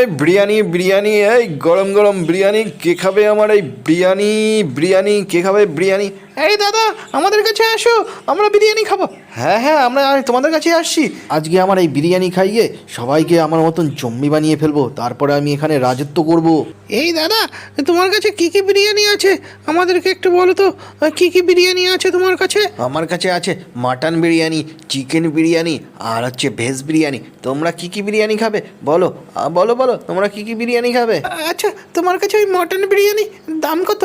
ওই বিরিয়ানি বিরিয়ানি, এই গরম গরম বিরিয়ানি, কে খাবে আমার এই বিরিয়ানি বিরিয়ানি, কে খাবে বিরিয়ানি? এই দাদা আমাদের কাছে আসো আমরা বিরিয়ানি খাব। হ্যাঁ হ্যাঁ আমরা তোমাদের কাছে আসছি। আজকে আমার এই বিরিয়ানি খাইয়ে সবাইকে আমার মতন জম্বি বানিয়ে ফেলব তারপরে আমি এখানে রাজত্ব করব। এই দাদা তোমার কাছে কি কি বিরিয়ানি আছে? আমাদেরকে একটু বলো তো কি কি বিরিয়ানি আছে তোমার কাছে? আমার কাছে আছে মাটন বিরিয়ানি চিকেন বিরিয়ানি আর হচ্ছে ভেজ বিরিয়ানি। তোমরা কি কি বিরিয়ানি খাবে? বলো বলো বলো তোমরা কি কি বিরিয়ানি খাবে? আচ্ছা তোমার কাছে ওই মটন বিরিয়ানি দাম কত?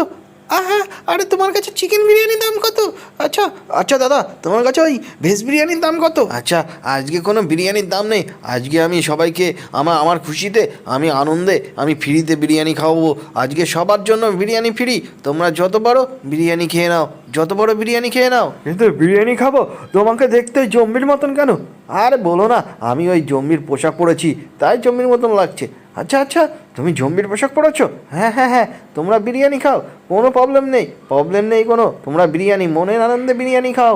আহা আরে তোমার কাছে চিকেন বিরিয়ানির দাম কত? আচ্ছা আচ্ছা দাদা তোমার কাছে ওই ভেজ বিরিয়ানির দাম কত? আচ্ছা আজকে কোনো বিরিয়ানির দাম নেই। আজকে আমি সবাইকে আমার আমার খুশিতে আমি আনন্দে আমি ফ্রিতে বিরিয়ানি খাওয়াবো। আজকে সবার জন্য বিরিয়ানি ফ্রি। তোমরা যত পারো বিরিয়ানি খেয়ে নাও। যত বড় বিরিয়ানি খেয়ে নাও। কিন্তু বিরিয়ানি খাব? তোমাকে দেখতে জম্বির মতন কেন? আর বলো না আমি ওই জম্বির পোশাক পরেছি। তাই জম্বির মতন লাগছে। আচ্ছা আচ্ছা তুমি জম্বির পোশাক পরেছো? হ্যাঁ হ্যাঁ হ্যাঁ তোমরা বিরিয়ানি খাও, কোনো প্রবলেম নেই প্রবলেম নেই কোনো, তোমরা বিরিয়ানি, মনের আনন্দে বিরিয়ানি খাও।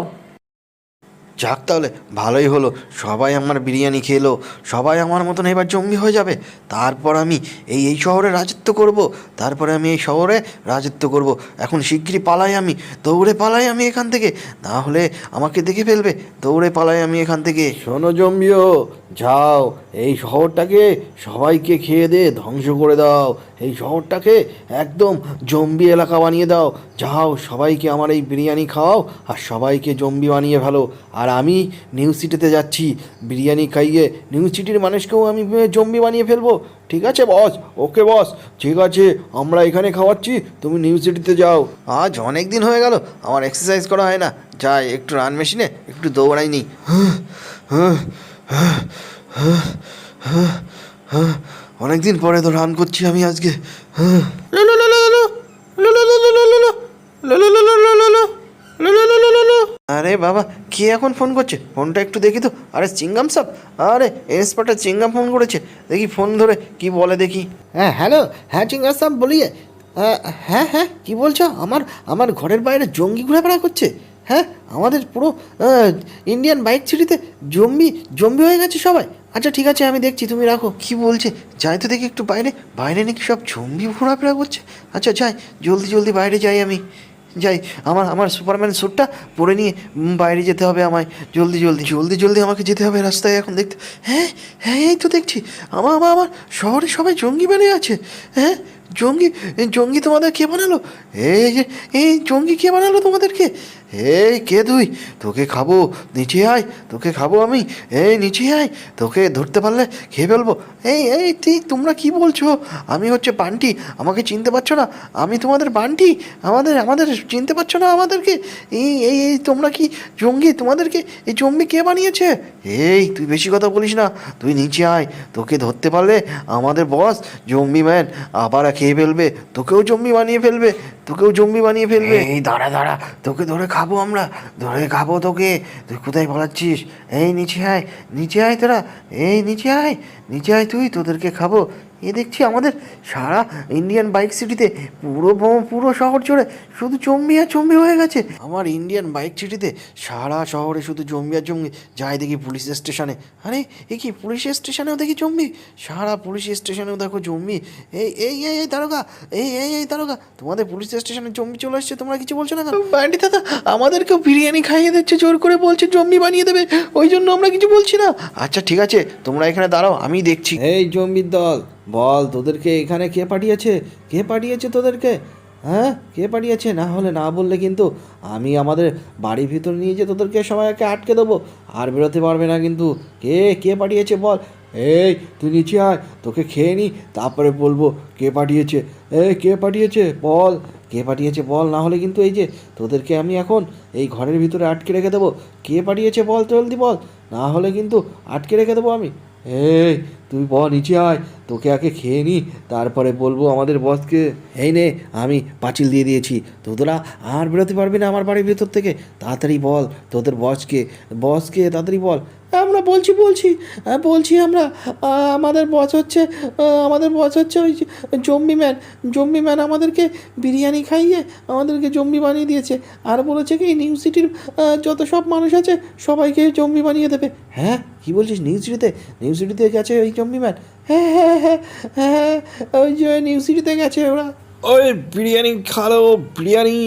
যাক তাহলে, ভালোই হলো। সবাই আমার বিরিয়ানি খেলো। সবাই আমার মতন এবার জম্বি হয়ে যাবে। তারপর আমি এই এই শহরে রাজত্ব করব। তারপরে আমি এই শহরে রাজত্ব করব। এখন শিগগিরই পালাই আমি। দৌড়ে পালাই আমি এখান থেকে। না হলে আমাকে দেখে ফেলবে। দৌড়ে পালাই আমি এখান থেকে। শোনো জম্বিও যাও। এই শহরটাকে সবাইকে খেয়ে দে, ধ্বংস করে দাও। এই শহরটাকে একদম জম্বি এলাকা বানিয়ে দাও। যাও, সবাইকে আমার এই বিরিয়ানি খাওয়াও আর সবাইকে জম্বি বানিয়ে ভালো আর আমি নিউ সিটিতে যাচ্ছি, বিরিয়ানি খাইয়ে নিউ সিটির মানুষকেও আমি জম্বি বানিয়ে ফেলব। ঠিক আছে, বস? ওকে, বস। ঠিক আছে, আমরা এখানে খাওয়াচ্ছি, তুমি নিউ সিটিতে যাও। আজ অনেক দিন হয়ে গেল, আমার এক্সারসাইজ করা হয় না। যাই, একটু রান মেশিনে একটু দৌড়াই নি। অনেক অনেকদিন পরে তো রান করছি আমি আজকে আরে বাবা কে এখন ফোন করছে ফোনটা একটু দেখি তো আরে চিঙ্গাম সব আরে ইন্সপেক্টর চিঙ্গাম ফোন করেছে দেখি ফোন ধরে কি বলে দেখি হ্যাঁ হ্যালো হ্যাঁ চিঙ্গাম সাপ বলিয়ে হ্যাঁ হ্যাঁ কি বলছো আমার আমার ঘরের বাইরে জঙ্গি ঘুরে বেড়া করছে হ্যাঁ আমাদের পুরো ইন্ডিয়ান বাইক সিটিতে জম্বি জম্বি হয়ে গেছে সবাই। আচ্ছা ঠিক আছে, আমি দেখছি, তুমি রাখো। কি বলছে? যাই তো দেখি একটু বাইরে। বাইরে নাকি সব জম্বি ঘোরাফেরা করছে? আচ্ছা যাই, জলদি জলদি বাইরে যাই আমি। যাই, আমার আমার সুপারম্যান স্যুটটা পরে নিয়ে বাইরে যেতে হবে আমায়। জলদি জলদি জলদি জলদি আমাকে যেতে হবে রাস্তায় এখন দেখতে। হ্যাঁ হ্যাঁ এই তো দেখছি। আমার আমার আমার শহরে সবাই জঙ্গি বেড়ে আছে। হ্যাঁ জঙ্গি জঙ্গি তোমাদের কে বানালো? এই এই জঙ্গি কে বানালো তোমাদেরকে? এই কে তুই? তোকে খাব, নিচে আয়, তোকে খাব আমি। এই নিচে আয়, তোকে ধরতে পারলে খেয়ে ফেলব। এই এই তুই তোমরা কি বলছো? আমি হচ্ছে বান্টি, আমাকে চিনতে পারছ না? আমি তোমাদের বান্টি, আমাদের আমাদের চিনতে পারছ না আমাদেরকে? এই এই এই, তোমরা কি জঙ্গি? তোমাদেরকে এই জম্বি কে বানিয়েছে? এই, তুই বেশি কথা বলিস না। তুই নিচে আয়, তোকে ধরতে পারলে আমাদের বস জম্বি ম্যান আবার খেয়ে ফেলবে। তোকেও জম্বি বানিয়ে ফেলবে, তোকেও জম্বি বানিয়ে ফেলবে। এই, দাঁড়া দাঁড়া, তোকে ধরে খাব আমরা? ধরে খাব তোকে। তুই কোথায় পালাচ্ছিস? এই নিচে আয় নিচে আয় তোরা। এই নিচে আয় নিচে আয় তুই, তোদেরকে খাব। এ দেখছি আমাদের সারা ইন্ডিয়ান বাইক সিটিতে পুরো পুরো শহর জুড়ে শুধু জম্বি আর জম্বি হয়ে গেছে। আমার ইন্ডিয়ান বাইক সিটিতে সারা শহরে শুধু জম্বি আর জম্বি যাই দেখি পুলিশ স্টেশনে আরে এ কি পুলিশ স্টেশনেও দেখি জম্বি সারা পুলিশ স্টেশনেও দেখো জম্বি এই এই এই এই তারকা এই এই এই তারকা তোমাদের পুলিশ স্টেশনে জম্বি চলে আসছে তোমরা কিছু বলছো না কেন? বান্টি দাদা আমাদেরকেও বিরিয়ানি খাইয়ে দিচ্ছে জোর করে বলছে জম্বি বানিয়ে দেবে ওই জন্য আমরা কিছু বলছি না। আচ্ছা ঠিক আছে তোমরা এখানে দাঁড়াও আমি দেখছি। এই জম্বির দল বল, তোদেরকে এখানে কে পাঠিয়েছে? কে পাঠিয়েছে তোদেরকে? হ্যাঁ? কে পাঠিয়েছে? না হলে না বললে কিন্তু আমি আমাদের বাড়ির ভিতর নিয়ে যে তোদেরকে সবাইকে আটকে দেবো। আর বেরোতে পারবে না কিন্তু। কে কে পাঠিয়েছে বল? এই, তুই নিচে আয়, তোকে খেয়ে নি, তারপরে বলব কে পাঠিয়েছে। এই, কে পাঠিয়েছে? বল। কে পাঠিয়েছে বল? না হলে কিন্তু এই যে তোদেরকে আমি এখন এই ঘরের ভিতরে আটকে রেখে দেবো। কে পাঠিয়েছে বল? জলদি বল। না হলে কিন্তু আটকে রেখে দেবো আমি। এই তুই বল, নিচে আয়। তোকে আগে খেয়ে নি, তারপরে বলব আমাদের বসকে। এই নে, আমি পাঁচিল দিয়ে দিয়েছি। তোরা আর বেরোতে পারবি না আমার বাড়ির ভেতর থেকে। তাড়াতাড়ি বল, তোদের বসকে বসকে তাড়াতাড়ি বল। আমরা বলছি বলছি বলছি আমরা আমাদের বস হচ্ছে আমাদের বস হচ্ছে ওই জম্বি ম্যান জম্বি ম্যান আমাদেরকে বিরিয়ানি খাইয়ে আমাদেরকে জম্বি বানিয়ে দিয়েছে। আর বলেছে কি নিউ সিটির যত সব মানুষ আছে সবাইকে জম্বি বানিয়ে দেবে। হ্যাঁ কি বলছিস নিউ সিটিতে নিউ সিটিতে গেছে ওই জম্বি ম্যান হ্যাঁ হ্যাঁ হ্যাঁ হ্যাঁ ওই যে নিউ সিটিতে গেছে ওরা। ওই বিরিয়ানি খালো, বিরিয়ানি,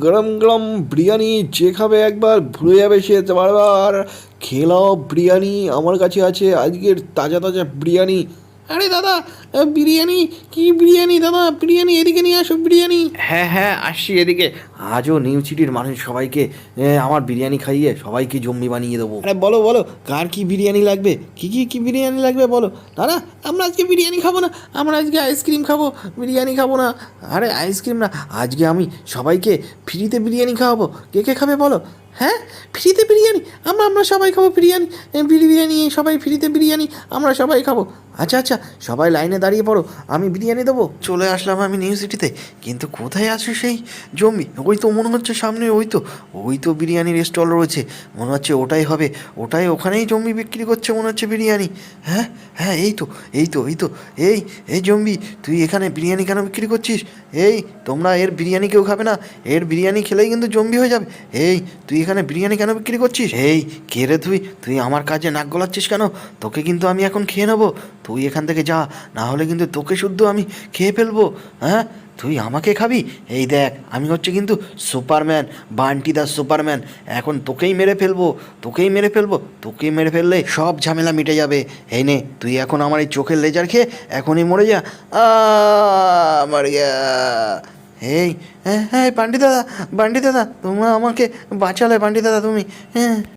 গরম গরম বিরিয়ানি, যে খাবে একবার ভুলে যাবে সে বারবার। খেলাও বিরিয়ানি, আমার কাছে আছে আজকের তাজা তাজা বিরিয়ানি। আরে দাদা, বিরিয়ানি, কি বিরিয়ানি দাদা? বিরিয়ানি এদিকে নিয়ে আসো, বিরিয়ানি। হ্যাঁ হ্যাঁ আসছি এদিকে। আজও নিউ সিটির মানুষ সবাইকে আমার বিরিয়ানি খাইয়ে সবাইকে জম্বি বানিয়ে দেবো। আরে বলো বলো কার কি বিরিয়ানি লাগবে? কি কি কি বিরিয়ানি লাগবে বলো? না না আমরা আজকে বিরিয়ানি খাব না আমরা আজকে আইসক্রিম খাব বিরিয়ানি খাব না। আরে আইসক্রিম না আজকে আমি সবাইকে ফ্রিতে বিরিয়ানি খাওয়াবো। কে কে খাবে বলো? হ্যাঁ ফ্রিতে বিরিয়ানি আমরা আমরা সবাই খাব বিরিয়ানি বিরিয়ানি সবাই ফ্রিতে বিরিয়ানি আমরা সবাই খাব। আচ্ছা আচ্ছা সবাই লাইনে দাঁড়িয়ে পড়ো আমি বিরিয়ানি দেবো। চলে আসলাম আমি নিউ সিটিতে কিন্তু কোথায় আছে সেই জম্বি? ওই তো মনে হচ্ছে সামনে ওই তো ওই তো বিরিয়ানির স্টল রয়েছে। মনে হচ্ছে ওটাই হবে, ওটাই ওখানেই জম্বি বিক্রি করছে মনে হচ্ছে বিরিয়ানি। হ্যাঁ হ্যাঁ এই তো এই তো এই তো, এই এই জম্বি, তুই এখানে বিরিয়ানি কেন বিক্রি করছিস? এই, তোমরা এর বিরিয়ানি কেউ খাবে না, এর বিরিয়ানি খেলেই কিন্তু জম্বি হয়ে যাবে। এই, তুই এখানে বিরিয়ানি কেন বিক্রি করছিস? এই, কে রে তুই তুই আমার কাজে নাক গলাচ্ছিস কেন? তোকে কিন্তু আমি এখন খেয়ে নেব, তুই এখান থেকে যা, না হলে কিন্তু তোকে শুদ্ধ আমি খেয়ে ফেলব হ্যাঁ? তুই আমাকে খাবি? এই দেখ, আমি হচ্ছে কিন্তু সুপারম্যান, বান্টি দা সুপারম্যান। এখন তোকেই মেরে ফেলব, তোকেই মেরে ফেলব, তোকেই মেরে ফেললে সব ঝামেলা মিটে যাবে। এই নে, তুই এখন আমার এই চোখের লেজার খেয়ে এখনই মরে যা। আ, মর এই হ্যাঁ হ্যাঁ বান্টি দাদা বান্টি দাদা, তোমরা আমাকে বাঁচালে, বান্টি দাদা, তুমি হ্যাঁ।